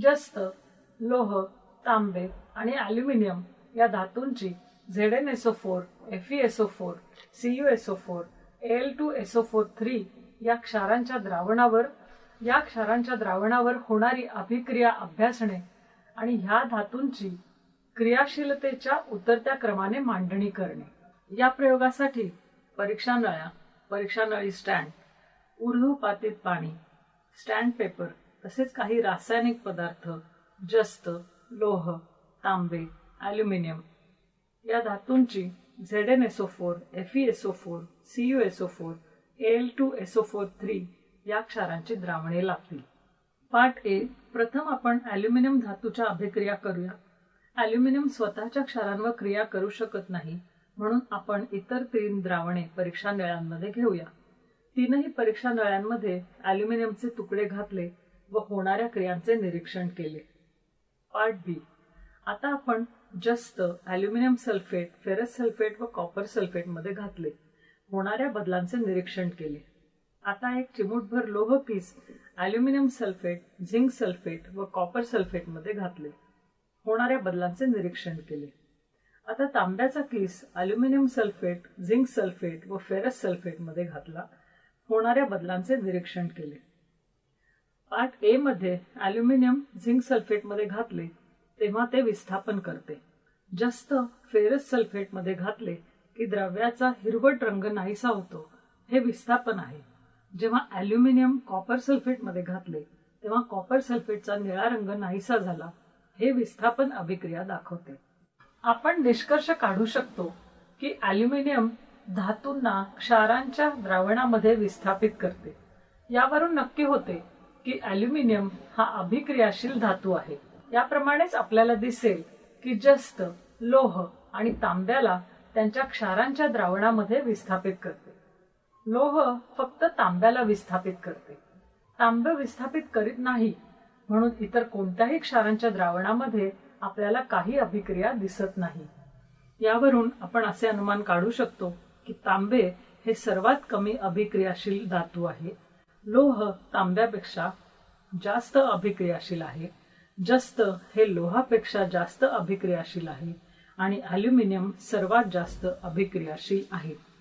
जस्त लोह तांबे आणि अल्युमिनियम या धातूंची Z N S O four F S O four C U S O four L two S O four three या क्षारांच्या द्रावणावर या क्षारांच्या द्रावणावर होणारी अभिक्रिया अभ्यासणे आणि ह्या धातूंची क्रियाशीलतेच्या उतरत्या क्रमाने मांडणी करणे. या प्रयोगासाठी परीक्षा नळ्या परीक्षा नळी स्टँड ऊर्ध्वपातीत पाणी स्टँड पेपर तसेच काही रासायनिक पदार्थ जस्त लोह तांबे ॲल्युमिनियम या धातूंची Z N S O four F S O four C U S O four L two S O four three या क्षारांची द्रावणे लागतील. पार्ट ए प्रथम आपण ॲल्युमिनियम धातूच्या अभिक्रिया करूया. ॲल्युमिनियम स्वतःच्या क्षारांवर क्रिया करू शकत नाही म्हणून आपण इतर तीन द्रावणे परीक्षा नळ्यांमध्ये घेऊया. तीनही परीक्षा नळ्यांमध्ये ॲल्युमिनियमचे तुकडे घातले व होणाऱ्या क्रियांचे निरीक्षण केले. पार्ट बी आता आपण जस्त अल्युमिनियम सल्फेट फेरस सल्फेट व कॉपर सल्फेटमध्ये घातले. होणाऱ्या बदलांचे निरीक्षण केले. आता एक चिमूटभर लोह पीस अल्युमिनियम सल्फेट झिंक सल्फेट व कॉपर सल्फेटमध्ये घातले. होणाऱ्या बदलांचे निरीक्षण केले. आता तांब्याचा किस अल्युमिनियम सल्फेट झिंक सल्फेट व फेरस सल्फेटमध्ये घातला. होणाऱ्या बदलांचे निरीक्षण केले. पार्ट ए मध्ये अल्युमिनियम झिंक सल्फेटमध्ये घातले तेव्हा ते विस्थापन करते. जास्त फेरस सल्फेटमध्ये घातले की द्रव्याचा हिरवट रंग नाहीसा होतो. हे विस्थापन आहे. जेव्हा अल्युमिनियम कॉपर सल्फेटमध्ये घातले तेव्हा कॉपर सल्फेटचा निळा रंग नाहीसा झाला. हे विस्थापन अभिक्रिया दाखवते. आपण निष्कर्ष काढू शकतो की अल्युमिनियम धातूंना क्षारांच्या द्रावणामध्ये विस्थापित करते. यावरून नक्की होते की अल्युमिनियम हा अभिक्रियाशील धातू आहे. याप्रमाणेच आपल्याला दिसेल की जस्त लोह आणि तांब्याला त्यांच्या क्षारांच्या द्रावणामध्ये विस्थापित करते. लोह फक्त तांब्याला विस्थापित करते. तांबे विस्थापित करीत नाही म्हणून इतर कोणत्याही क्षारांच्या द्रावणामध्ये आपल्याला काही अभिक्रिया दिसत नाही. यावरून आपण असे अनुमान काढू शकतो की तांबे हे सर्वात कमी अभिक्रियाशील धातू आहे. लोह तांब्यापेक्षा जास्त अभिक्रियाशील आहे. जस्त हे लोहापेक्षा जास्त अभिक्रियाशील आहे आणि अल्युमिनियम सर्वात जास्त अभिक्रियाशील आहे.